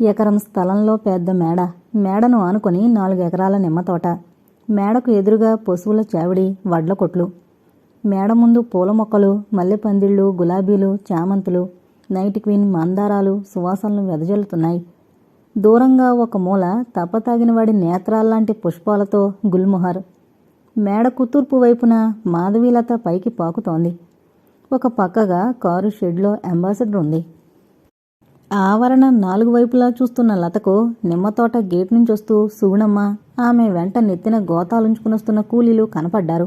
ఎకరం స్థలంలో పెద్ద మేడ. మేడను ఆనుకొని నాలుగు ఎకరాల నిమ్మ తోట. మేడకు ఎదురుగా పశువుల చావిడి వడ్ల కొట్లు. మేడ ముందు పూల మొక్కలు మల్లెపందిళ్ళు గులాబీలు చామంతులు నైట్ క్వీన్ మందారాలు సువాసనలు వెదజల్లుతున్నాయి. దూరంగా ఒక మూల తప్పతాగినవాడి నేత్రాల్లాంటి పుష్పాలతో గుల్ముహార్. మేడ తూర్పు వైపున మాధవీలత పైకి పాకుతోంది. ఒక పక్కగా కారు షెడ్లో అంబాసిడర్ ఉంది. ఆవరణ నాలుగు వైపులా చూస్తున్న లతకు నిమ్మతోట గేట్ నుంచి వస్తూ సుగుణమ్మ ఆమె వెంట నెత్తిన గోతాలుంచుకునొస్తున్న కూలీలు కనపడ్డారు.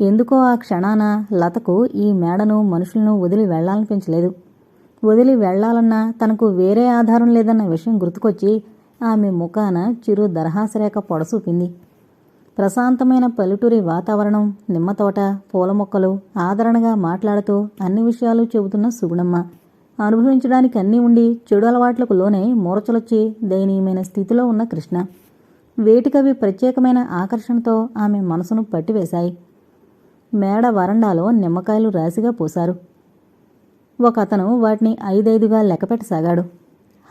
ఎందుకో ఆ క్షణాన లతకు ఈ మేడను మనుషులను వదిలి వెళ్ళాలనిపించలేదు. వదిలి వెళ్ళాలన్నా తనకు వేరే ఆధారం లేదన్న విషయం గుర్తుకొచ్చి ఆమె ముఖాన చిరు దరహాసరేఖ పొడసూపింది. ప్రశాంతమైన పల్లెటూరి వాతావరణం నిమ్మతోట పూల మొక్కలు ఆదరణగా మాట్లాడుతూ అన్ని విషయాలు చెబుతున్న సుగుణమ్మ. అనుభవించడానికి అన్నీ ఉండి చెడు అలవాట్లకు లోనే మూర్చలొచ్చి దయనీయమైన స్థితిలో ఉన్న కృష్ణ. వేటికవి ప్రత్యేకమైన ఆకర్షణతో ఆమె మనసును పట్టివేశాయి. మేడ వరండాలో నిమ్మకాయలు రాశిగా పూశారు. ఒక అతను వాటిని ఐదైదుగా లెక్కపెట్టసాగాడు.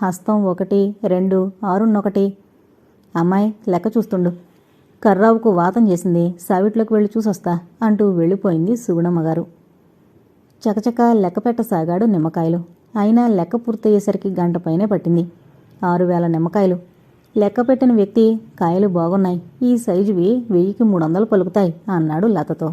హస్తం ఒకటి రెండు ఆరున్నొకటి. అమ్మాయి లెక్క చూస్తుండు. కర్రావుకు వాతం చేసింది సావిట్లోకి వెళ్ళి చూసొస్తా అంటూ వెళ్ళిపోయింది సుగుణమ్మగారు. చకచక లెక్కపెట్టసాగాడు నిమ్మకాయలు. అయినా లెక్క పూర్తయ్యేసరికి గంట పైనే పట్టింది. ఆరు వేల నిమ్మకాయలు. లెక్క పెట్టిన వ్యక్తి కాయలు బాగున్నాయి. ఈ సైజువి వెయ్యికి మూడు వందలు పలుకుతాయి అన్నాడు లతతో.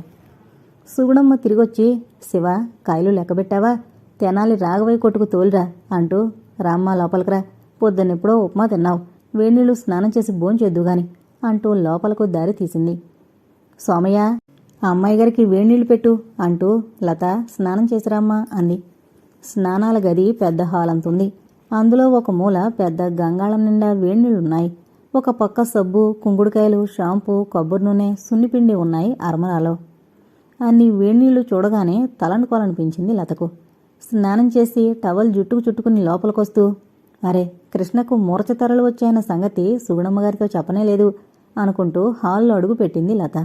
సుగుణమ్మ తిరిగొచ్చి శివ కాయలు లెక్కబెట్టావా తెనాలి రాగవై కొట్టుకు తోలిరా అంటూ రామ్మ లోపలికిరా పొద్దున్నెప్పుడో ఉప్మా తిన్నావు. వేణీళ్ళు స్నానం చేసి భోంచేద్దు గాని అంటూ లోపలకు దారి తీసింది. సోమయ్య అమ్మాయి గారికి వేణీళ్ళు పెట్టు అంటూ లత స్నానం చేసిరామ్మా అంది. స్నానాల గది పెద్ద హాల్ అంతుంది అందులో ఒక మూల పెద్ద గంగాళం నిండా వేణీళ్ళున్నాయి ఒక పక్క సబ్బు కుంగుడుకాయలు షాంపూ కొబ్బరి నూనె సున్నిపిండి ఉన్నాయి అరమరాలో. అన్ని వేణీళ్ళు చూడగానే తలనుకోవాలనిపించింది లతకు. స్నానం చేసి టవల్ జుట్టుకు చుట్టుకుని లోపలికొస్తూ అరే కృష్ణకు మూర్ఛ తరలు వచ్చాయన్న సంగతి సుగుణమ్మగారితో చెప్పనే లేదు అనుకుంటూ హాల్లో అడుగు పెట్టింది లత.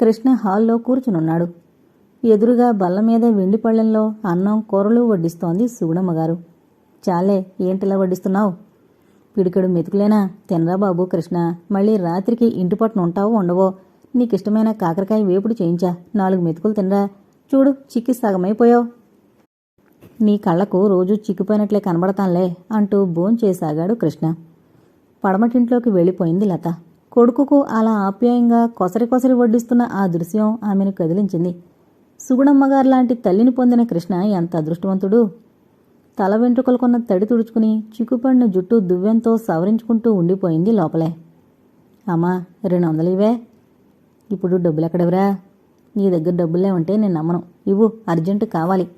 కృష్ణ హాల్లో కూర్చునున్నాడు. ఎదురుగా బల్ల మీద వెండి పళ్ళెంలో అన్నం కూరలు వడ్డిస్తోంది సుగుణమ్మగారు చాలే ఏంటిలా వడ్డిస్తున్నావు? పిడికెడు మెతుకులేనా? తినరా బాబు కృష్ణ. మళ్ళీ రాత్రికి ఇంటి పట్టున ఉంటావో ఉండవో? నీకిష్టమైన కాకరకాయ వేపుడు చేయించా. నాలుగు మెతుకులు తినరా. చూడు చిక్కి సగమైపోయావు. నీ కళ్ళకు రోజు చిక్కిపోయినట్లే కనబడతాంలే అంటూ భోంచేసాగాడు కృష్ణ. పడమటింట్లోకి వెళ్ళిపోయింది లత. కొడుకుకు అలా ఆప్యాయంగా కొసరి కొసరి వడ్డిస్తున్న ఆ దృశ్యం ఆమెను కదిలించింది. సుగుణమ్మగారు లాంటి తల్లిని పొందిన కృష్ణ ఎంత అదృష్టవంతుడు? తల వెంట్రుకలకున్న తడి తుడుచుకుని చిక్కుపడిన జుట్టు దువ్వెంతో సవరించుకుంటూ ఉండిపోయింది లోపలే. అమ్మా రెండు వందలు ఇవే ఇప్పుడు డబ్బులు ఎక్కడెవరా నీ దగ్గర డబ్బులే ఉంటే నేను నమ్మను. ఇవ్వు అర్జెంటు కావాలి.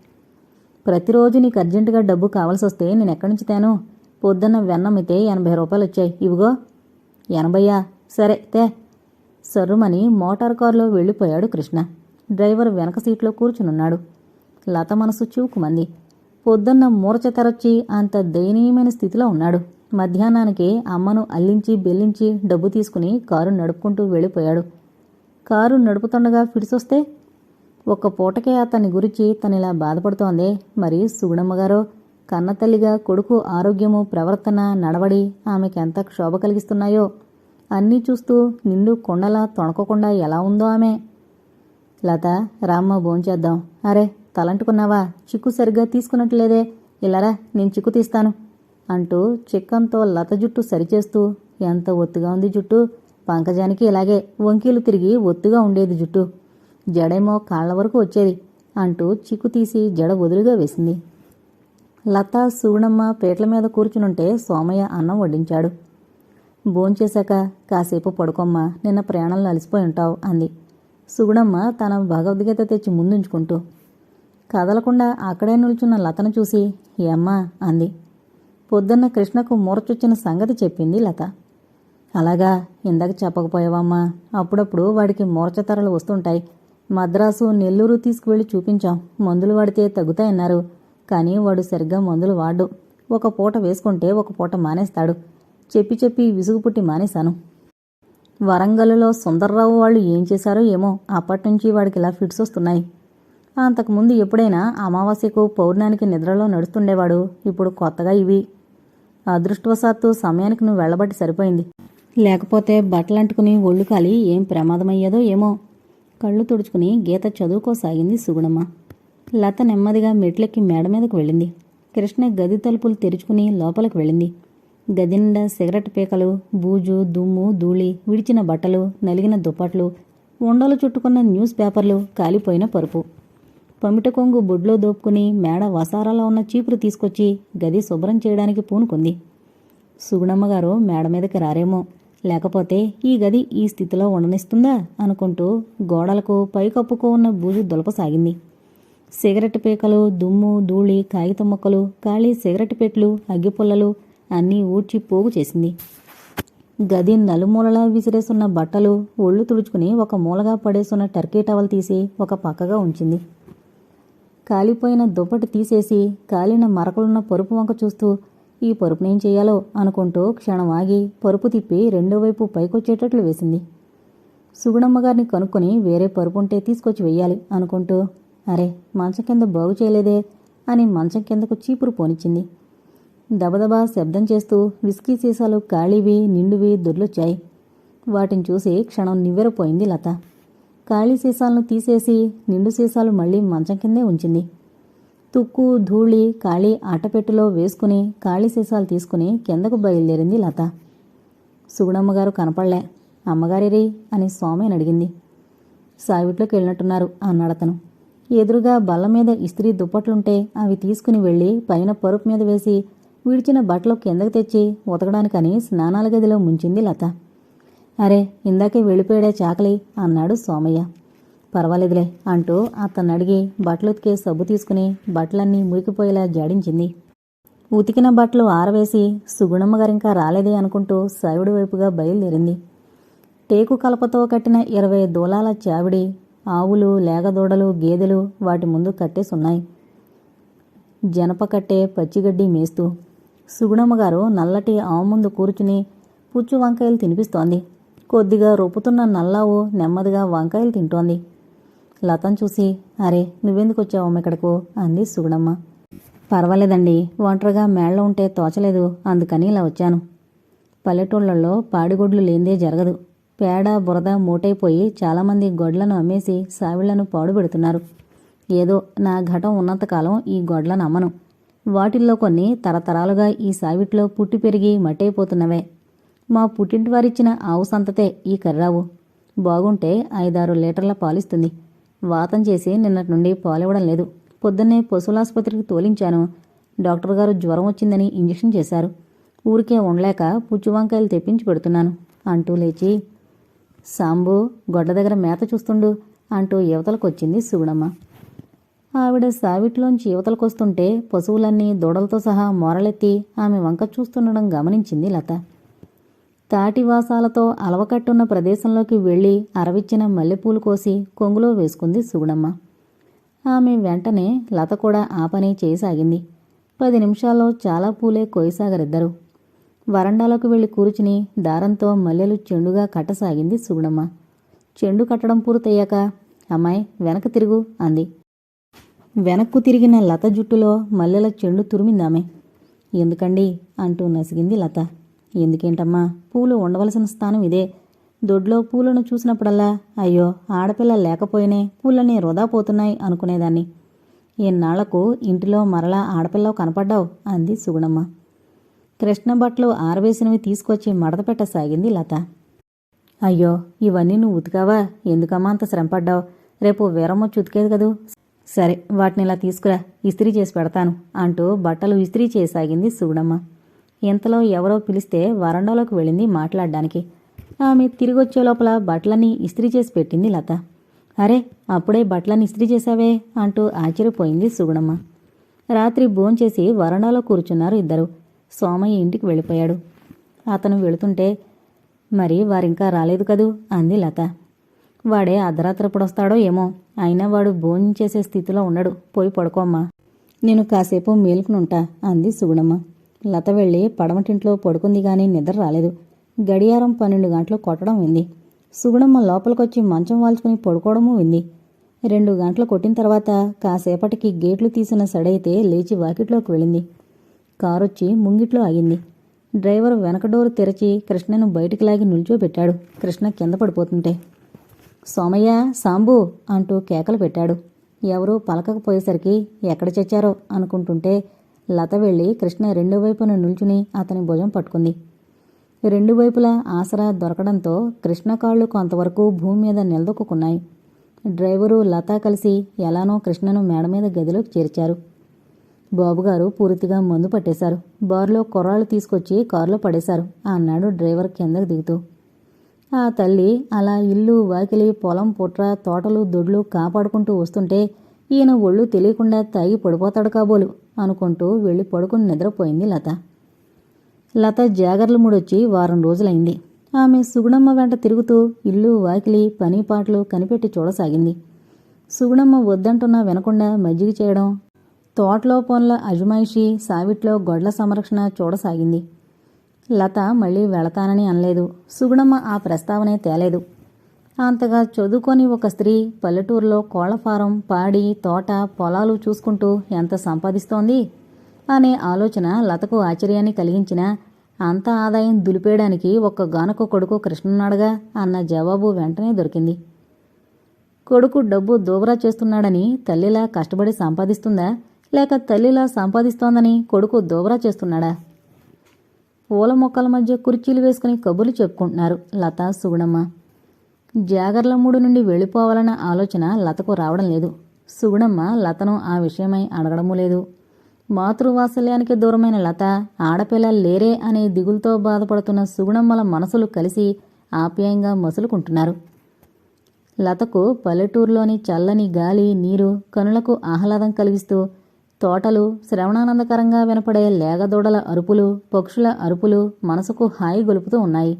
ప్రతిరోజు నీకు అర్జెంటుగా డబ్బు కావాల్సి వస్తే నేను ఎక్కడి నుంచి తేను? పొద్దున్న వెన్నమ్మితే ఎనభై రూపాయలు వచ్చాయి. ఇవిగో ఎనభయ్యా సరే తే. సర్రుమని మోటార్ కారులో వెళ్ళిపోయాడు కృష్ణ. డ్రైవర్ వెనక సీట్లో కూర్చునున్నాడు. లత మనసు చూకుమంది పొద్దున్న మూరచ తెరొచ్చి అంత దయనీయమైన స్థితిలో ఉన్నాడు. మధ్యాహ్నానికి అమ్మను అల్లించి బెల్లించి డబ్బు తీసుకుని కారు నడుపుకుంటూ వెళ్ళిపోయాడు. కారు నడుపుతుండగా ఫిడిసొస్తే ఒక్క పూటకే అతని గురించి తనిలా బాధపడుతోందే. మరి సుగుణమ్మగారో కన్నతల్లిగా కొడుకు ఆరోగ్యము ప్రవర్తన నడవడి ఆమెకెంత క్షోభ కలిగిస్తున్నాయో అన్నీ చూస్తూ నిండు కొండలా తొణకకుండా ఎలా ఉందో ఆమె లత రామ్మ భోంచేద్దాం. అరే తలంటుకున్నావా? చిక్కు సరిగ్గా తీసుకున్నట్లేదే. ఇలారా నేను చిక్కు తీస్తాను అంటూ చిక్కంతో లత జుట్టు సరిచేస్తూ ఎంత ఒత్తుగా ఉంది జుట్టు. పంకజానికి ఇలాగే వంకీలు తిరిగి ఒత్తుగా ఉండేది జుట్టు. జడేమో కాళ్ళ వరకు వచ్చేది అంటూ చిక్కు తీసి జడ వదులుగా వేసింది. లత సుగుణమ్మ పేట్ల మీద కూర్చునుంటే సోమయ్య అన్నం వడ్డించాడు. భోంచేశాక కాసేపు పడుకోమ్మా నిన్న ప్రయాణంలో అలసిపోయి ఉంటావు అంది. సుగుణమ్మ తన భగవద్గీత తెచ్చి ముందుంచుకుంటూ కదలకుండా అక్కడే నిల్చున్న లతను చూసి ఏమ్మా అంది. పొద్దున్న కృష్ణకు మూర్చొచ్చిన సంగతి చెప్పింది లత. అలాగా ఇందాక చెప్పకపోయావమ్మా. అప్పుడప్పుడు వాడికి మూర్ఛతరలు వస్తుంటాయి. మద్రాసు నెల్లూరు తీసుకువెళ్ళి చూపించాం. మందులు వాడితే తగ్గుతాయన్నారు. కానీ వాడు సరిగ్గా మందులు వాడు. ఒక పూట వేసుకుంటే ఒక పూట మానేస్తాడు. చెప్పి చెప్పి విసుగు పుట్టి మానేశాను. వరంగల్లో సుందర్రావు వాళ్ళు ఏం చేశారో ఏమో అప్పటినుంచి వాడికి ఇలా ఫిట్స్ వస్తున్నాయి. అంతకుముందు ఎప్పుడైనా అమావాస్యకు పౌర్ణానికి నిద్రలో నడుస్తుండేవాడు. ఇప్పుడు కొత్తగా ఇవి. అదృష్టవశాత్తు సమయానికి నువ్వు వెళ్ళబట్టి సరిపోయింది. లేకపోతే బట్టలంటుకుని ఒళ్ళు కాలి ఏం ప్రమాదమయ్యేదో ఏమో. కళ్ళు తుడుచుకుని గీత చదువుకోసాగింది సుగుణమ్మ. లత నెమ్మదిగా మెట్లెక్కి మేడ మీదకు వెళ్ళింది. కృష్ణ గది తలుపులు తెరుచుకుని లోపలికి వెళ్ళింది. గది నిండా సిగరెట్ పీకలు బూజు దుమ్ము ధూళి విడిచిన బట్టలు నలిగిన దుప్పట్లు ఉండలు చుట్టుకున్న న్యూస్ పేపర్లు కాలిపోయిన పరుపు. పమిట కొంగు బొడ్లో దోపుకుని మేడ వసారాలో ఉన్న చీపురు తీసుకొచ్చి గది శుభ్రం చేయడానికి పూనుకుంది. సుగుణమ్మగారు మేడ మీదకి రారేమో. లేకపోతే ఈ గది ఈ స్థితిలో ఉండనిస్తుందా అనుకుంటూ గోడలకు పైకప్పుకు ఉన్న బూజు దులపసాగింది సిగరెట్ పీకలు దుమ్ము ధూళి కాగితం మొక్కలు ఖాళీ సిగరెట్ పెట్లు అగ్గిపుల్లలు అన్నీ ఊడ్చి పోగు చేసింది. గది నలుమూలలా విసిరేసున్న బట్టలు ఒళ్ళు తుడుచుకుని ఒక మూలగా పడేసున్న టర్కీ టవల్ తీసి ఒక పక్కగా ఉంచింది. కాలిపోయిన దుప్పటి తీసేసి కాలిన మరకలున్న పరుపు వంక చూస్తూ ఈ పరుపునేం చేయాలో అనుకుంటూ క్షణం ఆగి పరుపు తిప్పి రెండో వైపు పైకొచ్చేటట్లు వేసింది. సుగుణమ్మగారిని కనుక్కొని వేరే పరుపు ఉంటే తీసుకొచ్చి వెయ్యాలి అనుకుంటూ అరే మంచం కింద బాగు చేయలేదే అని మంచం కిందకు చీపురు పోనిచ్చింది. దబదబా శబ్దం చేస్తూ విస్కీ సీసాలు ఖాళీవి నిండువి దొర్లొచ్చాయి. వాటిని చూసి క్షణం నివ్వెరపోయింది లత. ఖాళీ సీసాలను తీసేసి నిండు సీసాలు మళ్ళీ మంచం కిందే ఉంచింది. తుక్కు ధూళి ఖాళీ ఆటపెట్టులో వేసుకుని ఖాళీ సీసాలు తీసుకుని కిందకు బయలుదేరింది లత. సుగుణమ్మగారు కనపడలే. అమ్మగారిరి అని స్వామిని అడిగింది. సావిట్లోకి వెళ్ళినట్టున్నారు అన్నాడతను ఎదురుగా బల్ల మీద ఇస్త్రీ దుప్పట్లుంటే అవి తీసుకుని వెళ్ళి పైన పరుపు మీద వేసి విడిచిన బట్టలు కిందకు తెచ్చి ఉతకడానికని స్నానాల గదిలో ముంచింది లత. అరే ఇందాకే వెళ్ళిపోయాడే చాకలి అన్నాడు సోమయ్య. పర్వాలేదులే అంటూ అతన్ని అడిగి బట్టలు ఉతికే సబ్బు తీసుకుని బట్టలన్నీ మురికిపోయేలా జాడించింది. ఉతికిన బట్టలు ఆరవేసి సుగుణమ్మ గారింకా రాలేదే అనుకుంటూ సావిడి వైపుగా బయలుదేరింది. టేకు కలపతో కట్టిన ఇరవై దూలాల చావిడి ఆవులు లేగదూడలు గేదెలు వాటి ముందు కట్టేసున్నాయి. జనప కట్టే పచ్చిగడ్డి మేస్తూ సుగుణమ్మగారు నల్లటి ఆవు ముందు కూర్చుని పుచ్చు వంకాయలు తినిపిస్తోంది. కొద్దిగా రొప్పుతున్న నల్లావు నెమ్మదిగా వంకాయలు తింటోంది. లతను చూసి అరే నువ్వెందుకు వచ్చావమ్మ ఇక్కడకు? అంది సుగుణమ్మ. పర్వాలేదండి ఒంటరిగా మేళ్ళ ఉంటే తోచలేదు అందుకని ఇలా వచ్చాను. పల్లెటూళ్ళల్లో పాడిగొడ్లు లేందే జరగదు. పేడ బురద మూటైపోయి చాలామంది గొడ్లను అమ్మేసి సావిళ్ళను పాడుపెడుతున్నారు ఏదో నా ఘటం ఉన్నంతకాలం ఈ గొడ్లను అమ్మను. వాటిల్లో కొన్ని తరతరాలుగా ఈ సావిట్లో పుట్టి పెరిగి మట్టయిపోతున్నవే. మా పుట్టింటి వారిచ్చిన ఆవు సంతతే ఈ కర్రావు. బాగుంటే ఐదారు లీటర్ల పాలిస్తుంది. వాతం చేసి నిన్నటి నుండి పాలివ్వడం లేదు. పొద్దున్నే పశువులాసుపత్రికి తోలించాను. డాక్టర్ గారు జ్వరం వచ్చిందని ఇంజెక్షన్ చేశారు. ఊరికే ఉండలేక పుచ్చువంకాయలు తెప్పించి పెడుతున్నాను అంటూ లేచి సాంబు గొడ్ల దగ్గర మేత చూస్తుండు అంటూ యువతలకొచ్చింది సుగుణమ్మ ఆవిడ సావిట్లోంచి యువతలకొస్తుంటే పశువులన్నీ దూడలతో సహా మొరలెత్తి ఆమె వంక చూస్తుండడం గమనించింది లత. తాటివాసాలతో అలవకట్టున్న ప్రదేశంలోకి వెళ్ళి అరవిచ్చిన మల్లెపూలు కోసి కొంగులో వేసుకుంది సుగుణమ్మ. ఆమె వెంటనే లత కూడా ఆ పని చేయసాగింది. పది నిమిషాల్లో చాలా పూలే కోయసాగరిద్దరు. వరండాలోకి వెళ్ళి కూర్చుని దారంతో మల్లెలు చెండుగా కట్టసాగింది సుగుణమ్మ. చెండు కట్టడం పూర్తయ్యాక అమ్మాయి వెనక తిరుగు అంది. వెనక్కు తిరిగిన లత జుట్టులో మల్లెల చెండు తురిమిందామె. ఎందుకండి? అంటూ నసిగింది లత. ఎందుకేంటమ్మా? పూలు ఉండవలసిన స్థానం ఇదే. దొడ్లో పూలను చూసినప్పుడల్లా అయ్యో ఆడపిల్ల లేకపోయినే పూలన్నీ వృధా పోతున్నాయి అనుకునేదాన్ని. ఎన్నాళ్ళకు ఇంటిలో మరలా ఆడపిల్ల కనపడ్డావు? అంది సుగుణమ్మ. కృష్ణ బట్టలు ఆరవేసినవి తీసుకొచ్చి మడత పెట్టసాగింది లత. అయ్యో ఇవన్నీ నువ్వు ఉతికావా? ఎందుకమ్మా అంత శ్రమపడ్డావు? రేపు వీరమ్మ ఉతికేది కదూ? సరే వాటిని ఇలా తీసుకురా. ఇస్త్రీ చేసి పెడతాను అంటూ బట్టలు ఇస్త్రీ చేయసాగింది సూడమ్మ. ఇంతలో ఎవరో పిలిస్తే వరండాలోకి వెళ్ళింది మాట్లాడడానికి. ఆమె తిరిగొచ్చే లోపల బట్టలన్నీ ఇస్త్రీ చేసి పెట్టింది లత. అరే అప్పుడే బట్టలని ఇస్త్రీ చేశావే అంటూ ఆశ్చర్యపోయింది సుగుణమ్మ రాత్రి భోంచేసి వరండాలో కూర్చున్నారు ఇద్దరు. సోమయ్య ఇంటికి వెళ్ళిపోయాడు. అతను వెళుతుంటే మరి వారింకా రాలేదు కదూ? అంది లత. వాడే అర్ధరాత్రప్పుడు వస్తాడో ఏమో. అయినా వాడు భోజనం చేసే స్థితిలో ఉండడు. పోయి పడుకోమ్మా నేను కాసేపు మేలుకునుంటా అంది సుగుణమ్మ. లత వెళ్ళి పడమటింట్లో పడుకుంది గాని నిద్ర రాలేదు. గడియారం పన్నెండు గంటలు కొట్టడం వింది. సుగుణమ్మ లోపలికొచ్చి మంచం వాల్చుకుని పడుకోవడమూ వింది. రెండు గంటలు కొట్టిన తర్వాత కాసేపటికి గేట్లు తీసిన సడైతే లేచి వాకిట్లోకి వెళ్ళింది. కారొచ్చి ముంగిట్లో ఆగింది. డ్రైవర్ వెనక డోరు తెరచి కృష్ణను బయటికి లాగి నిల్చోబెట్టాడు. కృష్ణ కింద పడిపోతుంటే సోమయ్య సాంబు అంటూ కేకలు పెట్టాడు. ఎవరూ పలకకపోయేసరికి ఎక్కడ చచ్చారో అనుకుంటుంటే లత వెళ్ళి కృష్ణ రెండు వైపున నిల్చుని అతని భుజం పట్టుకుంది. రెండు వైపులా ఆసరా దొరకడంతో కృష్ణ కాళ్ళు కొంతవరకు భూమి మీద నిలదొక్కున్నాయి డ్రైవరు లత కలిసి ఎలానో కృష్ణను మేడ మీద గదిలోకి చేర్చారు. బాబుగారు పూర్తిగా మందు పట్టేశారు. బారులో కుర్రాళ్ళు తీసుకొచ్చి కారులో పడేశారు అన్నాడు డ్రైవర్ కిందకు దిగుతూ. ఆ తల్లి అలా ఇల్లు వాకిలి పొలం పుట్ర తోటలు దొడ్లు కాపాడుకుంటూ వస్తుంటే ఈయన ఒళ్ళు తెలియకుండా తాగి పడిపోతాడు కాబోలు అనుకుంటూ వెళ్ళి పడుకుని నిద్రపోయింది లత. లత జాగర్ల ముడొచ్చి వారం రోజులైంది. ఆమె సుగుణమ్మ వెంట తిరుగుతూ ఇల్లు వాకిలి పని పాటలు కనిపెట్టి చూడసాగింది. సుగుణమ్మ వద్దంటున్నా వినకుండా మజ్జిగ చేయడం తోటలో పనుల అజమాయిషి సావిట్లో గొడ్ల సంరక్షణ చూడసాగింది. లత మళ్ళీ వెళతానని అనలేదు. సుగుణమ్మ ఆ ప్రస్తావనే తేలేదు. అంతగా చదువుకొని ఒక స్త్రీ పల్లెటూరులో కోళ్ళ ఫారం పాడి తోట పొలాలు చూసుకుంటూ ఎంత సంపాదిస్తోంది? అనే ఆలోచన లతకు ఆశ్చర్యాన్ని కలిగించిన అంత ఆదాయం దులిపేయడానికి ఒక్క గానకు కొడుకు కృష్ణున్నాడుగా అన్న జవాబు వెంటనే దొరికింది. కొడుకు డబ్బు దోబరా చేస్తున్నాడని తల్లిలా కష్టపడి సంపాదిస్తుందా? లేక తల్లిలా సంపాదిస్తోందని కొడుకు దోబరా చేస్తున్నాడా? పూల మొక్కల మధ్య కుర్చీలు వేసుకుని కబుర్లు చెప్పుకుంటున్నారు లత సుగుణమ్మ. జాగర్లమ్ముడు నుండి వెళ్ళిపోవాలన్న ఆలోచన లతకు రావడం లేదు. సుగుణమ్మ లతను ఆ విషయమై అడగడమూ లేదు. మాతృవాత్సల్యానికి దూరమైన లత ఆడపిల్ల లేరే అనే దిగులతో బాధపడుతున్న సుగుణమ్మల మనసులు కలిసి ఆప్యాయంగా మసులుకుంటున్నారు. లతకు పల్లెటూరులోని చల్లని గాలి నీరు కనులకు ఆహ్లాదం కలిగిస్తూ తోటలు శ్రవణానందకరంగా వినపడే లేగదూడల అరుపులు పక్షుల అరుపులు మనసుకు హాయి గొలుపుతూ ఉన్నాయి.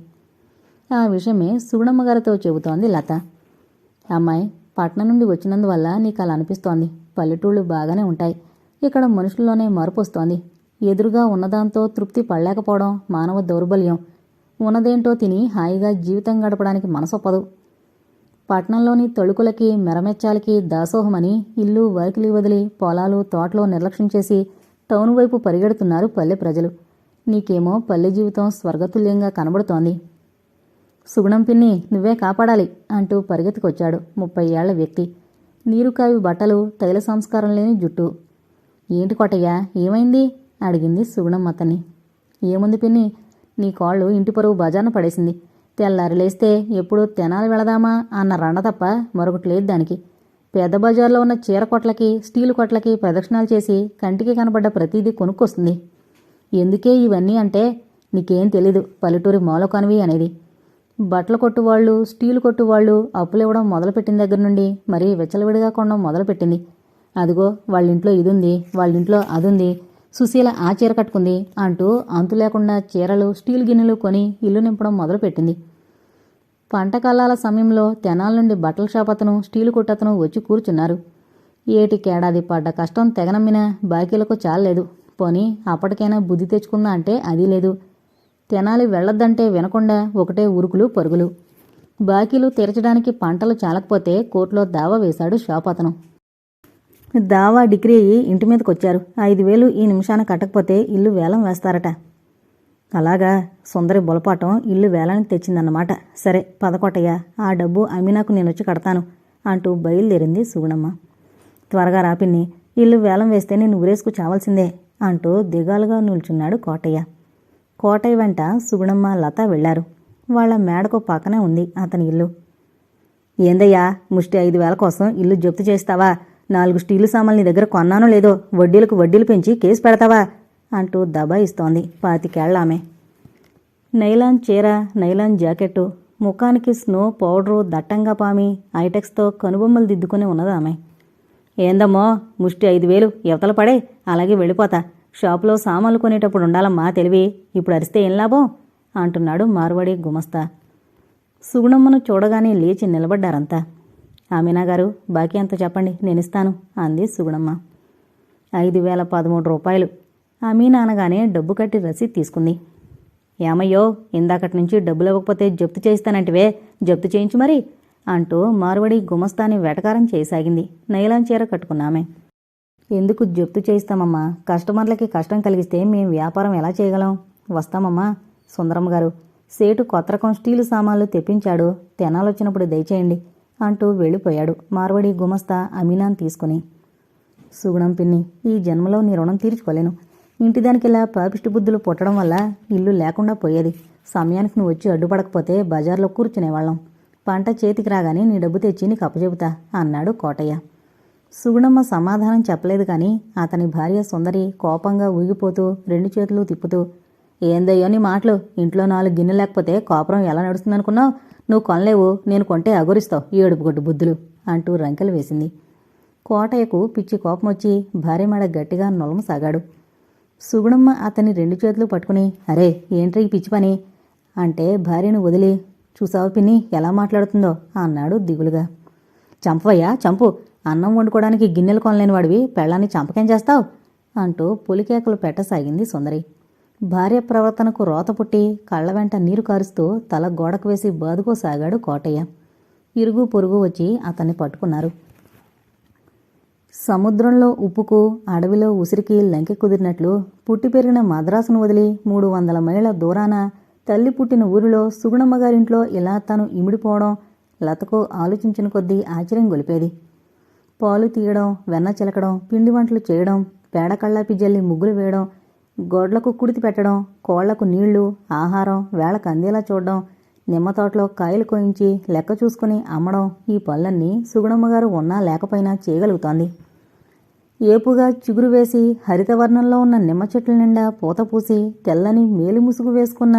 ఆ విషయమే సుగుణమ్మ గారితో చెబుతోంది లత. అమ్మాయి పట్నం నుండి వచ్చినందువల్ల నీకు అలా అనిపిస్తోంది. పల్లెటూళ్ళు బాగానే ఉంటాయి. ఇక్కడ మనుషుల్లోనే మార్పు వస్తోంది ఎదురుగా ఉన్నదాంతో తృప్తి పడలేకపోవడం మానవ దౌర్బల్యం. ఉన్నదేంటో తిని హాయిగా జీవితం గడపడానికి మనసొప్పదు. పట్నంలోని తొడుకులకి మెరమెచ్చాలకి దాసోహమని ఇల్లు వాకిలి వదిలి పొలాలు తోటలో నిర్లక్ష్యం చేసి టౌన్ వైపు పరిగెడుతున్నారు పల్లె ప్రజలు. నీకేమో పల్లె జీవితం స్వర్గతుల్యంగా కనబడుతోంది. సుగుణం పిన్ని నువ్వే కాపాడాలి అంటూ పరిగెత్తుకొచ్చాడు ముప్పై ఏళ్ళ వ్యక్తి. నీరుకావి బట్టలు తైల సంస్కారం లేని జుట్టు. ఏంటి కొట్టయ్యా ఏమైంది? అడిగింది సుగుణం అతన్ని. ఏముంది పిన్ని నీ కాళ్ళు ఇంటి పరువు బజాన పడేసింది. తెల్లారి లేస్తే ఎప్పుడు తెనాలి వెళదామా అన్న రండ తప్ప మరొకటి లేదు దానికి. పెద్ద బజార్లో ఉన్న చీర కొట్లకి స్టీల్ కొట్లకి ప్రదక్షిణాలు చేసి కంటికి కనబడ్డ ప్రతిదీ కొనుక్కొస్తుంది. ఎందుకే ఇవన్నీ అంటే నీకేం తెలీదు పల్లెటూరి మూలకొనవి అనేది. బట్టలు కొట్టువాళ్ళు స్టీల్ కొట్టువాళ్ళు అప్పులు ఇవ్వడం మొదలుపెట్టిన దగ్గర నుండి మరీ విచ్చలవిడిగా కొనడం మొదలుపెట్టింది. అదిగో వాళ్ళింట్లో ఇదుంది వాళ్ళింట్లో అదుంది సుశీల ఆ చీర కట్టుకుంది అంటూ అంతు లేకుండా చీరలు స్టీల్ గిన్నెలు కొని ఇల్లు నింపడం మొదలుపెట్టింది. పంట కాలాల సమయంలో తెనాల నుండి బట్టల షాప్ అతను స్టీలు కొట్టతను వచ్చి కూర్చున్నారు. ఏటికేడాది పడ్డ కష్టం తెగనమ్మినా బాకీలకు చాలలేదు. పోనీ అప్పటికైనా బుద్ధి తెచ్చుకుందా అంటే అది లేదు. తెనాలి వెళ్ళొద్దంటే వినకుండా ఒకటే ఉరుకులు పరుగులు. బాకీలు తీర్చడానికి పంటలు చాలకపోతే కోర్టులో దావా వేశాడు షాప్ అతను. దావా డిగ్రీ అయ్యి ఇంటి మీదకి వచ్చారు ఐదు వేలు ఈ నిమిషాన కట్టకపోతే ఇల్లు వేలం వేస్తారట. అలాగా సుందరి బొలపాటం ఇల్లు వేలానికి తెచ్చిందన్నమాట. సరే పదకొట్టయ్య. ఆ డబ్బు అమీనాకు నేను వచ్చి కడతాను అంటూ బయలుదేరింది సుగుణమ్మ. త్వరగా రాపిన్ని ఇల్లు వేలం వేస్తే నేను ఊరేసుకు చావాల్సిందే అంటూ దిగాలుగా నిల్చున్నాడు కోటయ్య. కోటయ్య వెంట సుగుణమ్మ లత వెళ్ళారు వాళ్ళ మేడకు పక్కనే ఉంది అతని ఇల్లు. ఏందయ్యా ముష్టి ఐదు వేల కోసం ఇల్లు జప్తు చేస్తావా? నాలుగు స్టీలు సామాన్లు నీ దగ్గర కొన్నానో లేదో వడ్డీలకు వడ్డీలు పెంచి కేసు పెడతావా? అంటూ దబాయిస్తోంది పాతికేళ్ళ ఆమె నైలాన్ చీర నైలాన్ జాకెట్టు ముఖానికి స్నో పౌడరు దట్టంగా పామి ఐటెక్స్తో కనుబొమ్మలు దిద్దుకుని ఉన్నది ఆమె. ఏందమ్మో ముష్టి ఐదు వేలు యువతలు పడే అలాగే వెళ్ళిపోతా. షాపులో సామాన్లు కొనేటప్పుడు ఉండాలమ్మా తెలివి ఇప్పుడు అరిస్తే ఏం లాభం? అంటున్నాడు మార్వాడి గుమస్తా. సుగుణమ్మను చూడగానే లేచి నిలబడ్డారంతా. ఆమెనా గారు బాకీ ఎంత చెప్పండి నేను ఇస్తాను అంది సుగుణమ్మ. ఐదు వేల పదమూడు రూపాయలు. అమీనా అనగానే డబ్బు కట్టి రసీద్ తీసుకుంది. ఏమయ్యో ఇందాకటి నుంచి డబ్బులు ఇవ్వకపోతే జప్తు చేయిస్తానంటివే జప్తు చేయించు మరి అంటూ మార్వడి గుమస్తాని వెటకారం చేయసాగింది. నైలాం చీర కట్టుకున్నామే. ఎందుకు జప్తు చేయిస్తామమ్మా? కస్టమర్లకి కష్టం కలిగిస్తే మేం వ్యాపారం ఎలా చేయగలం? వస్తామమ్మా సుందరమ్మ గారు. సేటు కొత్త రకం స్టీలు సామాన్లు తెప్పించాడు. తెనాలొచ్చినప్పుడు దయచేయండి. అంటూ వెళ్ళిపోయాడు. మార్వడి గుమస్తా అమీనాన్ తీసుకుని సుగుణం పిన్ని ఈ జన్మలో నీ రుణం తీర్చుకోలేను. ఇంటిదానికిలా పాపిష్టి బుద్ధులు పుట్టడం వల్ల ఇల్లు లేకుండా పోయేది. సమయానికి నువ్వు వచ్చి అడ్డుపడకపోతే బజార్లో కూర్చునేవాళ్ళం. పంట చేతికి రాగానే నీ డబ్బు తెచ్చి నీకు అప్పచెబుతా అన్నాడు కోటయ్య. సుగుణమ్మ సమాధానం చెప్పలేదు కానీ అతని భార్య సుందరి కోపంగా ఊగిపోతూ రెండు చేతులు తిప్పుతూ ఏందయ్యో నీ మాటలు? ఇంట్లో నాలుగు గిన్నె లేకపోతే కోపరం ఎలా నడుస్తుందనుకున్నావు? నువ్వు కొనలేవు నేను కొంటే అగురిస్తావు ఏడుపుగొడ్డు బుద్ధులు అంటూ రంకెలు వేసింది. కోటయ్యకు పిచ్చి కోపం వచ్చి భార్య మెడ గట్టిగా నొలమసాగాడు సుగుణమ్మ అతని రెండు చేతులు పట్టుకుని అరే ఏంట్రీ ఈ పిచ్చి పని? అంటే భార్యను వదిలి చూసావు పిన్ని ఎలా మాట్లాడుతుందో? అన్నాడు దిగులుగా. చంపవయ్యా చంపు. అన్నం వండుకోవడానికి గిన్నెలు కొనలేని వాడివి పెళ్ళాన్ని చంపకేం చేస్తావు? అంటూ పులికేకలు పెట్టసాగింది సుందరి. భార్య ప్రవర్తనకు రోత పుట్టి కళ్ళ వెంట నీరు కారుస్తూ తల గోడకు వేసి బాదుకోసాగాడు కోటయ్య. ఇరుగు పొరుగు వచ్చి అతన్ని పట్టుకున్నారు. సముద్రంలో ఉప్పుకు అడవిలో ఉసిరికి లంకె కుదిరినట్లు పుట్టి పెరిగిన మద్రాసును వదిలి మూడు వందల మైళ్ళ దూరాన తల్లి పుట్టిన ఊరిలో సుగుణమ్మగారింట్లో ఇలా తను ఇమిడిపోవడం లతకు ఆలోచించిన కొద్దీ ఆశ్చర్యం గొలిపేది. పాలు తీయడం వెన్న చిలకడం పిండి వంటలు చేయడం పేడ కళ్ళాపి జల్లి ముగ్గులు వేయడం గోడ్లకు కుడితి పెట్టడం కోళ్ళకు నీళ్ళు ఆహారం వేళకు అందేలా చూడడం నిమ్మ తోటలో కాయలు కోయించి లెక్క చూసుకుని అమ్మడం ఈ పనులన్నీ సుగుణమ్మగారు ఉన్నా లేకపోయినా చేయగలుగుతోంది. ఏపుగా చిగురు వేసి హరితవర్ణంలో ఉన్న నిమ్మ చెట్ల నిండా పూత పూసి తెల్లని మేలు ముసుగు వేసుకున్న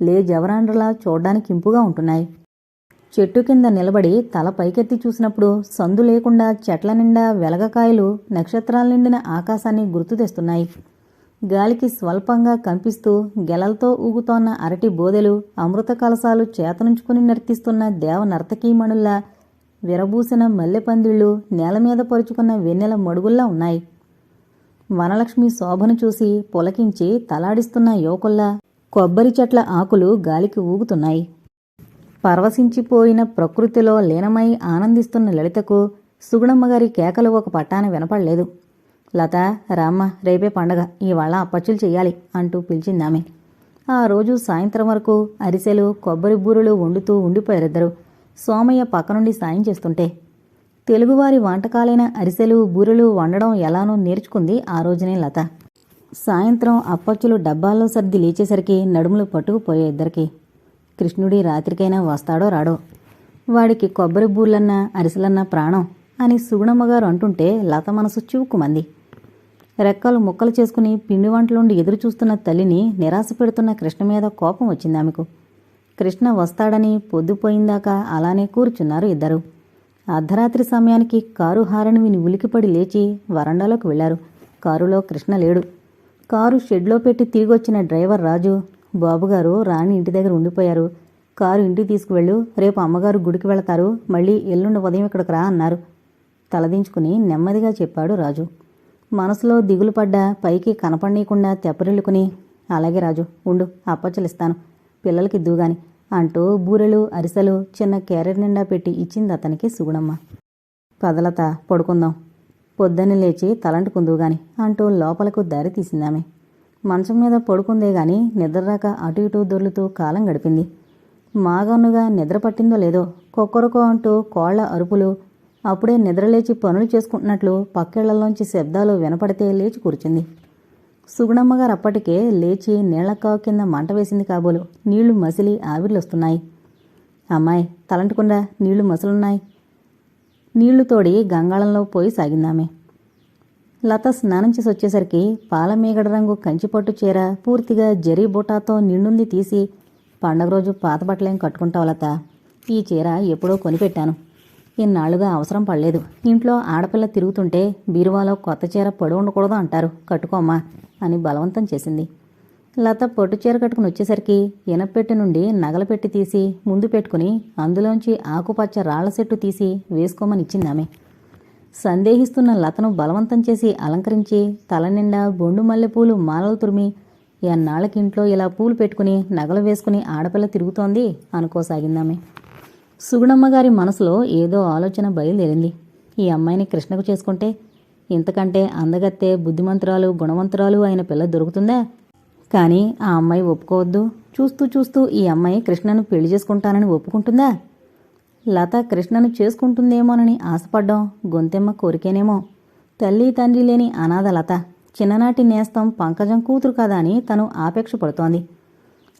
లే జవరాండ్రలా చూడ్డానికి ఇంపుగా ఉంటున్నాయి. చెట్టు కింద నిలబడి తల పైకెత్తి చూసినప్పుడు సందు లేకుండా చెట్ల నిండా వెలగకాయలు నక్షత్రాల నిండిన ఆకాశాన్ని గుర్తు తెస్తున్నాయి. గాలికి స్వల్పంగా కంపిస్తూ గెలలతో ఊగుతోన్న అరటి బోదెలు అమృత కలసాలు చేతనుంచుకుని నర్తిస్తున్న దేవ నర్తకీమణుల్లా విరబూసిన మల్లెపందిళ్ళు నేల మీద పరుచుకున్న వెన్నెల మడుగుల్లా ఉన్నాయి. వనలక్ష్మి శోభను చూసి పులకించి తలాడిస్తున్న యువకుల్లా కొబ్బరి చెట్ల ఆకులు గాలికి ఊగుతున్నాయి. పరవశించిపోయిన ప్రకృతిలో లీనమై ఆనందిస్తున్న లలితకు సుగుణమ్మగారి కేకలు ఒక పట్టాన వినపడలేదు. లత రామ్మ రేపే పండగ. ఇవాళ అప్పచ్చులు చెయ్యాలి అంటూ పిలిచిందామె. ఆ రోజు సాయంత్రం వరకు అరిసెలు కొబ్బరి బూరెలు వండుతూ ఉండిపోయారిద్దరు. సోమయ్య పక్క నుండి సాయం చేస్తుంటే తెలుగువారి వంటకాలైన అరిసెలు బూరెలు వండడం ఎలానో నేర్చుకుంది ఆ రోజునే లత. సాయంత్రం అప్పచ్చులు డబ్బాల్లో సర్ది లేచేసరికి నడుములు పట్టుకుపోయే ఇద్దరికి. కృష్ణుడి రాత్రికైనా వస్తాడో రాడో. వాడికి కొబ్బరి బూర్లన్నా అరిసెలన్నా ప్రాణం అని సుగుణమ్మగారు అంటుంటే లత మనసు చూక్కుమంది రెక్కలు ముక్కలు చేసుకుని పిండి వంటలుండి ఎదురు చూస్తున్న తల్లిని నిరాశ పెడుతున్న కృష్ణ మీద కోపం వచ్చింది ఆమెకు. కృష్ణ వస్తాడని పొద్దుపోయిందాకా అలానే కూర్చున్నారు ఇద్దరు. అర్ధరాత్రి సమయానికి కారు హారని విని ఉలికిపడి లేచి వరండాలోకి వెళ్ళారు కారులో కృష్ణ లేడు. కారు షెడ్లో పెట్టి తిరిగొచ్చిన డ్రైవర్ రాజు బాబుగారు రాణి ఇంటి దగ్గర ఉండిపోయారు. కారు ఇంటికి తీసుకువెళ్ళు రేపు అమ్మగారు గుడికి వెళతారు మళ్ళీ ఎల్లుండి ఉదయం ఇక్కడికి రా అన్నారు. తలదించుకుని నెమ్మదిగా చెప్పాడు రాజు. మనసులో దిగులు పడ్డా పైకి కనపడనీయకుండా తెప్పరిల్లుకుని అలాగే రాజు ఉండు అప్పచ్చలిస్తాను పిల్లలకి దూగాని అంటూ బూరెలు అరిసెలు చిన్న క్యారెట్ నిండా పెట్టి ఇచ్చింది అతనికి సుగుణమ్మ. పదలత పడుకుందాం. పొద్దున్నే లేచి తలంటుకుందువుగాని అంటూ లోపలకు దారి తీసిందామె. మంచం మీద పడుకుందే గాని నిద్రరాక అటు ఇటు దొర్లుతూ కాలం గడిపింది. మాగన్నుగా నిద్ర పట్టిందో లేదో కొక్కరకో అంటూ కోళ్ళ అరుపులు అప్పుడే నిద్రలేచి పనులు చేసుకుంటున్నట్లు పక్కేళ్ళలోంచి శబ్దాలు వినపడితే లేచి కూర్చుంది. సుగుణమ్మగారు అప్పటికే లేచి నీళ్ళకావు కింద మంట వేసింది కాబోలు. నీళ్ళు మసిలి ఆవిర్లొస్తున్నాయి. అమ్మాయి తలంటకుండా నీళ్ళు మసలున్నాయి. నీళ్ళు తోడి గంగాళంలో పోయి సాగిందామే. లత స్నానం చేసి వచ్చేసరికి పాలమేగడ రంగు కంచిపట్టు చీర పూర్తిగా జరీ బూటాతో నిండుంది తీసి పండగ రోజు పాత బట్టలేం కట్టుకుంటావు లత. ఈ చీర ఎప్పుడో కొనిపెట్టాను. ఇన్నాళ్ళుగా అవసరం పడలేదు. ఇంట్లో ఆడపిల్ల తిరుగుతుంటే బీరువాలో కొత్త చీర పడి ఉండకూడదు అంటారు. కట్టుకోమ్మా అని బలవంతం చేసింది. లత పొట్టు చీర కట్టుకుని వచ్చేసరికి ఇనపెట్టి నుండి నగల పెట్టి తీసి ముందు పెట్టుకుని అందులోంచి ఆకుపచ్చ రాళ్ళ సెట్టు తీసి వేసుకోమని ఇచ్చిందామె సందేహిస్తున్న లతను బలవంతం చేసి అలంకరించి తలనిండా బొండు మల్లెపూలు మాలలు తురిమి ఎన్నాళ్ళకింట్లో ఇలా పూలు పెట్టుకుని నగలు వేసుకుని ఆడపిల్ల తిరుగుతోంది అనుకోసాగిందామె సుగుణమ్మగారి మనసులో ఏదో ఆలోచన బయలుదేరింది. ఈ అమ్మాయిని కృష్ణకు చేసుకుంటే ఇంతకంటే అందగత్తే బుద్ధిమంతురాలు గుణవంతురాలు అయిన పిల్ల దొరుకుతుందా? కానీ ఆ అమ్మాయి ఒప్పుకోవద్దు. చూస్తూ చూస్తూ ఈ అమ్మాయి కృష్ణను పెళ్ళి చేసుకుంటానని ఒప్పుకుంటుందా? లత కృష్ణను చేసుకుంటుందేమోనని ఆశపడ్డం గొంతెమ్మ కోరికేనేమో. తల్లి తండ్రి లేని అనాథ లత చిన్ననాటి నేస్తం పంకజం కూతురు కదా అని తను ఆపేక్ష పడుతోంది.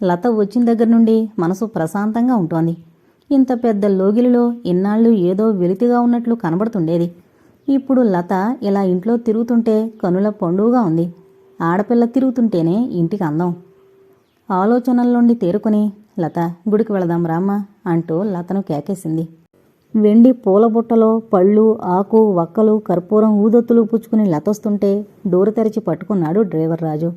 లత వచ్చిన దగ్గర నుండి మనసు ప్రశాంతంగా ఉంటోంది. ఇంత పెద్ద లోగిలిలో ఇన్నాళ్ళు ఏదో వెలితిగా ఉన్నట్లు కనబడుతుండేది. ఇప్పుడు లత ఇలా ఇంట్లో తిరుగుతుంటే కనుల పండుగగా ఉంది. ఆడపిల్ల తిరుగుతుంటేనే ఇంటికి అందం. ఆలోచనల్లోండి తేరుకుని లత గుడికి వెళదాం రామ్మా అంటూ లతను కేకేసింది. వెండి పూల బుట్టలో పళ్ళు ఆకు వక్కలు కర్పూరం ఊదొత్తులు పుచ్చుకుని లతొస్తుంటే డోరు తెరిచి పట్టుకున్నాడు డ్రైవర్ రాజు.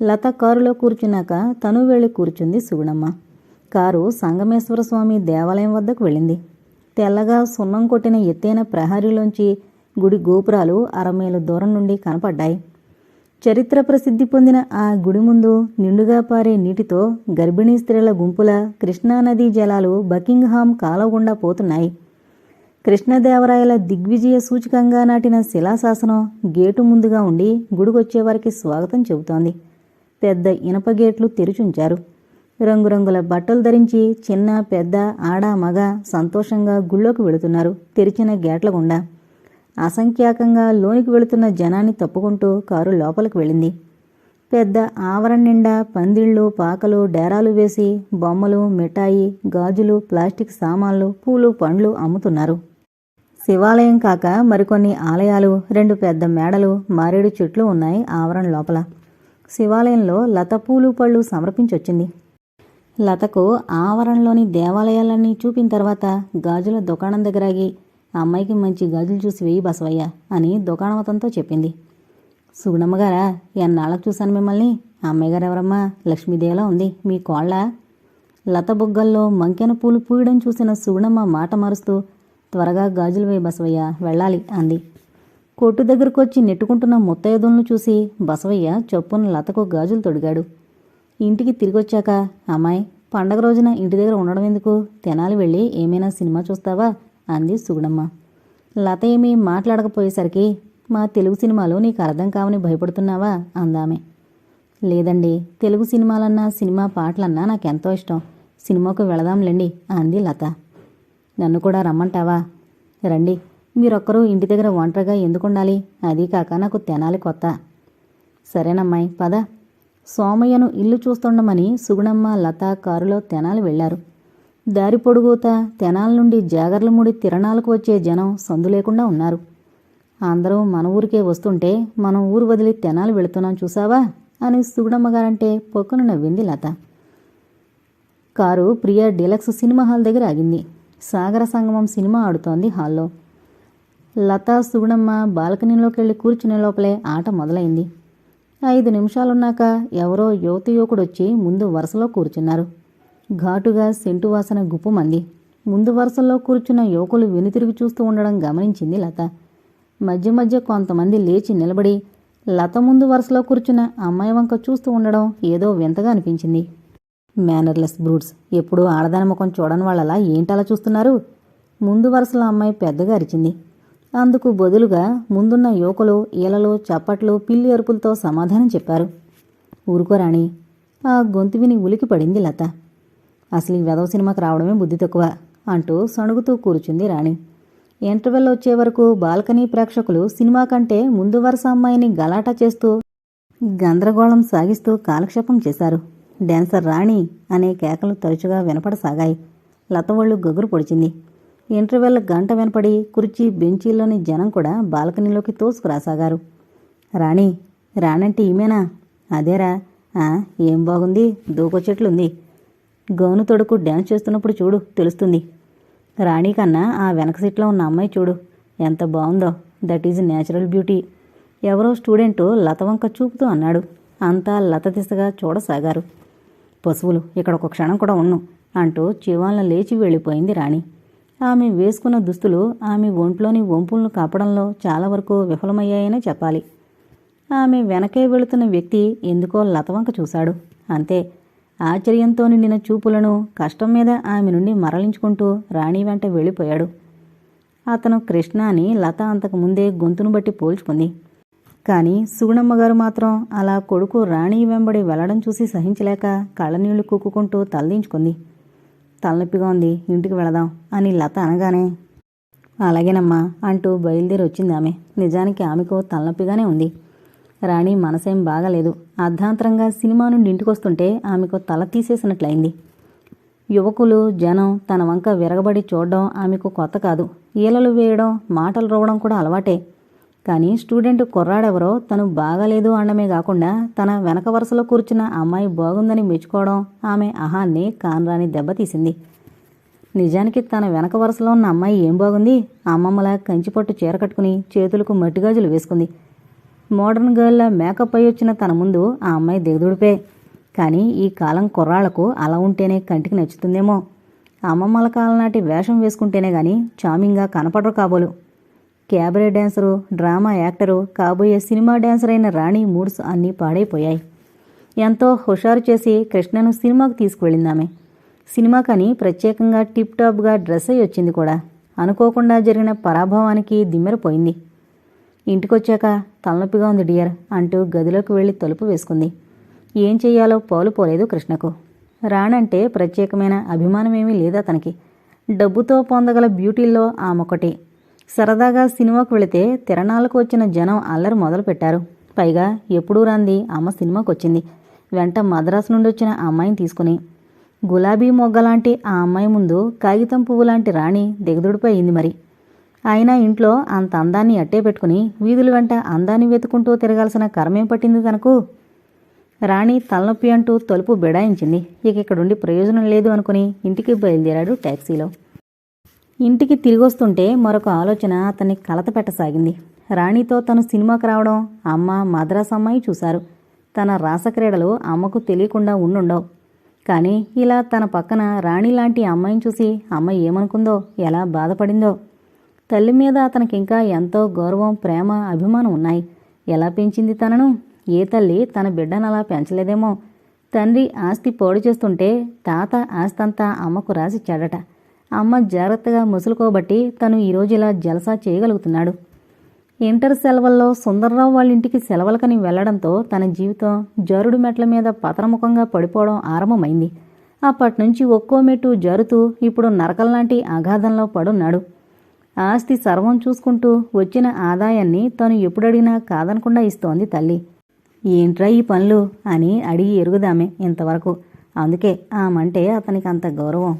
లత కారులో కూర్చున్నాక తను వెళ్ళి కూర్చుంది సుగుణమ్మ. కారు సంగమేశ్వర స్వామి దేవాలయం వద్దకు వెళ్ళింది. తెల్లగా సున్నం కొట్టిన ఎత్తైన ప్రహరీలోంచి గుడి గోపురాలు అరమేలు దూరం నుండి కనపడ్డాయి. చరిత్ర ప్రసిద్ధి పొందిన ఆ గుడి ముందు నిండుగా పారే నీటితో గర్భిణీ స్త్రీల గుంపుల కృష్ణానదీ జలాలు బకింగ్హామ్ కాలగుండా పోతున్నాయి. కృష్ణదేవరాయల దిగ్విజయ సూచకంగా నాటిన శిలాశాసనం గేటు ముందుగా ఉండి గుడికొచ్చేవారికి స్వాగతం చెబుతోంది. పెద్ద ఇనప గేట్లు తెరుచుంచారు. రంగురంగుల బట్టలు ధరించి చిన్న పెద్ద ఆడ మగ సంతోషంగా గుళ్ళోకి వెళుతున్నారు తెరిచిన గేట్ల గుండా. అసంఖ్యాకంగా లోనికి వెళుతున్న జనాన్ని తప్పుకుంటూ కారు లోపలికి వెళ్ళింది. పెద్ద ఆవరణ నిండా పందిళ్ళు పాకలు డేరాలు వేసి బొమ్మలు మిఠాయి గాజులు ప్లాస్టిక్ సామాన్లు పూలు పండ్లు అమ్ముతున్నారు. శివాలయం కాక మరికొన్ని ఆలయాలు రెండు పెద్ద మేడలు మారేడు చెట్లు ఉన్నాయి ఆవరణ లోపల. శివాలయంలో లత పూలు పళ్ళు సమర్పించొచ్చింది. లతకు ఆవరణలోని దేవాలయాలన్నీ చూపిన తర్వాత గాజుల దుకాణం దగ్గరాగి ఆ అమ్మాయికి మంచి గాజులు చూసి వెయ్యి బసవయ్య అని దుకాణవతంతో చెప్పింది. సుగుణమ్మగారా ఎన్నాళ్ళకు చూశాను మిమ్మల్ని? అమ్మాయిగారు అమ్మాయి గారు ఎవరమ్మా? లక్ష్మీదేవిలా ఉంది. మీ కోళ్ళ? లత బుగ్గల్లో మంకెన పూలు పూయడం చూసిన సుగుణమ్మ మాట మారుస్తూ త్వరగా గాజులు వేయి బసవయ్య వెళ్ళాలి అంది. కొట్టు దగ్గరకు వచ్చి నెట్టుకుంటున్న ముత్తైదులను చూసి బసవయ్య చొప్పున లతకు గాజులు తొడిగాడు. ఇంటికి తిరిగొచ్చాక అమ్మాయి పండగ రోజున ఇంటి దగ్గర ఉండడం ఎందుకు? తెనాలి వెళ్ళి ఏమైనా సినిమా చూస్తావా? అంది సుగుణమ్మ. లత ఏమీ మాట్లాడకపోయేసరికి మా తెలుగు సినిమాలు నీకు అర్థం కావని భయపడుతున్నావా? అందామె. లేదండి తెలుగు సినిమాలన్నా సినిమా పాటలన్నా నాకెంతో ఇష్టం. సినిమాకు వెళదాంలేండి అంది లత. నన్ను కూడా రమ్మంటావా? రండి మీరొక్కరూ ఇంటి దగ్గర ఒంటరిగా ఎందుకు ఉండాలి కాక నాకు తెనాలి కొత్త. సరేనమ్మాయి పద. సోమయ్యను ఇల్లు చూస్తుండమని సుగుణమ్మ లత కారులో తెనాలి వెళ్ళారు దారి పొడుగుతా తెనాల నుండి జాగర్లముడి తిరణాలకు వచ్చే జనం సందు లేకుండా ఉన్నారు. అందరూ మన ఊరికే వస్తుంటే మనం ఊరు వదిలి తెనాలు వెళుతున్నాం చూసావా? అని సుగుణమ్మగారంటే పొక్కున నవ్వింది Latha. Car Priya deluxe cinema hall దగ్గర ఆగింది. సాగర సంగమం సినిమా ఆడుతోంది హాల్లో. లత సుగుణమ్మ బాల్కనీలోకి వెళ్ళి కూర్చునే లోపలే ఆట మొదలైంది. ఐదు నిమిషాలున్నాక ఎవరో యువతి యువకుడొచ్చి ముందు వరుసలో కూర్చున్నారు. ఘాటుగా సెంటు వాసన గుప్పుమంది. ముందు వరుసలో కూర్చున్న యువకులు వెనుతిరిగి చూస్తూ ఉండడం గమనించింది లత. మధ్య మధ్య కొంతమంది లేచి నిలబడి లత ముందు వరుసలో కూర్చున్న అమ్మాయి వంక చూస్తూ ఉండడం ఏదో వింతగా అనిపించింది. మేనర్లెస్ బ్రూడ్స్ ఎప్పుడూ ఆడదాని ముఖం చూడని వాళ్ళలా ఏంటలా చూస్తున్నారు? ముందు వరుసలో అమ్మాయి పెద్దగా అరిచింది. అందుకు బదులుగా ముందున్న యువకులు ఈలలో చప్పట్లు పిల్లి అరుపులతో సమాధానం చెప్పారు. ఊరుకోరాణి ఆ గొంతు విని ఉలికి పడింది లత. అసలు ఈ వెదవ సినిమాకి రావడమే బుద్ధి తక్కువ అంటూ సణుగుతూ కూర్చుంది రాణి. ఇంటర్వెల్ వచ్చే వరకు బాల్కనీ ప్రేక్షకులు సినిమా కంటే ముందు వరుస అమ్మాయిని గలాటా చేస్తూ గందరగోళం సాగిస్తూ కాలక్షేపం చేశారు. డాన్సర్ రాణి అనే కేకలు తరచుగా వినపడసాగాయి. లత ఒళ్ళు గగురు పొడిచింది. ఇంటర్వెల్ గంట వినపడి కుర్చీ బెంచీల్లోని జనం కూడా బాల్కనీలోకి తోసుకురాసాగారు. రాణి రాణంటే ఈమెనా? అదేరా. ఏం బాగుంది? దూకొచ్చెట్లుంది గౌను తొడుకు డ్యాన్స్ చేస్తున్నప్పుడు చూడు తెలుస్తుంది. రాణి కన్నా ఆ వెనక సీట్లో ఉన్న అమ్మాయి చూడు ఎంత బాగుందో. దట్ ఈజ్ న్యాచురల్ బ్యూటీ ఎవరో స్టూడెంట్ లత వంక చూపుతూ అన్నాడు. అంతా లత దిశగా చూడసాగారు. పశువులు ఇక్కడ ఒక క్షణం కూడా ఉన్ను అంటూ చివాన్ల లేచి వెళ్ళిపోయింది రాణి. ఆమె వేసుకున్న దుస్తులు ఆమె ఒంట్లోని వంపులను కాపడంలో చాలా వరకు విఫలమయ్యాయనే చెప్పాలి. ఆమె వెనకే వెళుతున్న వ్యక్తి ఎందుకో లతవంక చూశాడు. అంతే. ఆశ్చర్యంతో నిండిన చూపులను కష్టం మీద ఆమె నుండి మరలించుకుంటూ రాణి వెంట వెళ్ళిపోయాడు. అతను కృష్ణ అని లత అంతకు ముందే గొంతును బట్టి పోల్చుకుంది. కానీ సుగుణమ్మగారు మాత్రం అలా కొడుకు రాణి వెంబడి వెళ్ళడం చూసి సహించలేక కళ్ళనీళ్ళు కుక్కుకుంటూ తలదించుకుంది. తలనొప్పిగా ఉంది. ఇంటికి వెళదాం అని లత అనగానే అలాగేనమ్మా అంటూ బయలుదేరి వచ్చింది ఆమె నిజానికి ఆమెకు తలనొప్పిగానే ఉంది. రాణి మనసేం బాగాలేదు. అర్ధాంతరంగా సినిమా నుండి ఇంటికొస్తుంటే ఆమెకు తల తీసేసినట్లయింది. యువకులు జనం తన వంక విరగబడి చూడడం ఆమెకు కొత్త కాదు. ఈలలు వేయడం మాటలు రోవడం కూడా అలవాటే. కానీ స్టూడెంట్ కుర్రాడెవరో తను బాగాలేదు అనడమే కాకుండా తన వెనక వరుసలో కూర్చున్న అమ్మాయి బాగుందని మెచ్చుకోవడం ఆమె అహాన్ని కానరాని దెబ్బతీసింది. నిజానికి తన వెనక వరుసలో ఉన్న అమ్మాయి ఏం బాగుంది? అమ్మమ్మలా కంచిపట్టు చీర కట్టుకుని చేతులకు మట్టిగాజులు వేసుకుంది. మోడర్న్ గర్ల్లా మేకప్ అయి వచ్చిన తన ముందు ఆ అమ్మాయి దిగదుడిపే. కానీ ఈ కాలం కుర్రాళ్ళకు అలా ఉంటేనే కంటికి నచ్చుతుందేమో. అమ్మమ్మల కాలం నాటి వేషం వేసుకుంటేనే గాని చామింగ్గా కనపడరు కాబోలు. క్యాబరే డ్యాన్సరు డ్రామా యాక్టరు కాబోయే సినిమా డ్యాన్సర్ అయిన రాణి మూడ్స్ అన్నీ పాడైపోయాయి. ఎంతో హుషారు చేసి కృష్ణను సినిమాకు తీసుకువెళ్ళిందామె. సినిమాకని ప్రత్యేకంగా టిప్ టాప్గా డ్రెస్ అయి వచ్చింది కూడా. అనుకోకుండా జరిగిన పరాభవానికి దిమ్మెరపోయింది ఇంటికొచ్చాక తలనొప్పిగా ఉంది డియర్ అంటూ గదిలోకి వెళ్ళి తలుపు వేసుకుంది. ఏం చెయ్యాలో పోలు పోలేదు కృష్ణకు. రాణంటే ప్రత్యేకమైన అభిమానమేమీ లేదా తనకి? డబ్బుతో పొందగల బ్యూటీల్లో ఆమొకటి సరదాగా సినిమాకు వెళితే తిరణాలకు వచ్చిన జనం అల్లరి మొదలుపెట్టారు. పైగా ఎప్పుడూ రాంది అమ్మ సినిమాకు వచ్చింది. వెంట మద్రాసు నుండి వచ్చిన ఆ అమ్మాయిని తీసుకుని గులాబీ మొగ్గలాంటి ఆ అమ్మాయి ముందు కాగితం పువ్వు లాంటి రాణి దిగదుడిపోయింది మరి. అయినా ఇంట్లో అంత అందాన్ని అట్టే పెట్టుకుని వీధుల వెంట అందాన్ని వెతుకుంటూ తిరగాల్సిన కర్మేం పట్టింది తనకు? రాణి తలనొప్పి అంటూ తలుపు బిడాయించింది. ఇక ఇక్కడుండి ప్రయోజనం లేదు అనుకుని ఇంటికి బయలుదేరాడు ట్యాక్సీలో ఇంటికి తిరిగొస్తుంటే మరొక ఆలోచన అతన్ని కలత పెట్టసాగింది. రాణితో తను సినిమాకి రావడం అమ్మ మద్రాస్ అమ్మాయి చూశారు. తన రాసక్రీడలు అమ్మకు తెలియకుండా ఉండుండవు. కానీ ఇలా తన పక్కన రాణి లాంటి అమ్మాయిని చూసి అమ్మ ఏమనుకుందో ఎలా బాధపడిందో. తల్లి మీద అతనికింకా ఎంతో గౌరవం ప్రేమ అభిమానం ఉన్నాయి. ఎలా పెంచింది తనను? ఏ తల్లి తన బిడ్డను అలా పెంచలేదేమో. తండ్రి ఆస్తి పోడు చేస్తుంటే తాత ఆస్తంతా అమ్మకు రాసి చెడట. అమ్మ జాగ్రత్తగా ముసులుకోబట్టి తను ఈరోజు ఇలా జలసా చేయగలుగుతున్నాడు. ఇంటర్ సెలవుల్లో సుందర్రావు వాళ్ళ ఇంటికి సెలవులకని వెళ్ళడంతో తన జీవితం జరుడు మెట్ల మీద పతనముఖంగా పడిపోవడం ఆరంభమైంది. అప్పటి నుంచి ఒక్కో మెట్టు జరుతూ ఇప్పుడు నరకల్లాంటి అగాధంలో పడున్నాడు. ఆస్తి సర్వం చూసుకుంటూ వచ్చిన ఆదాయాన్ని తను ఎప్పుడడిగినా కాదనకుండా ఇస్తోంది తల్లి. ఏంట్రా ఈ పనులు? అని అడిగి ఎరుగుదామే ఇంతవరకు. అందుకే ఆమంటే అతనికి అంత గౌరవం.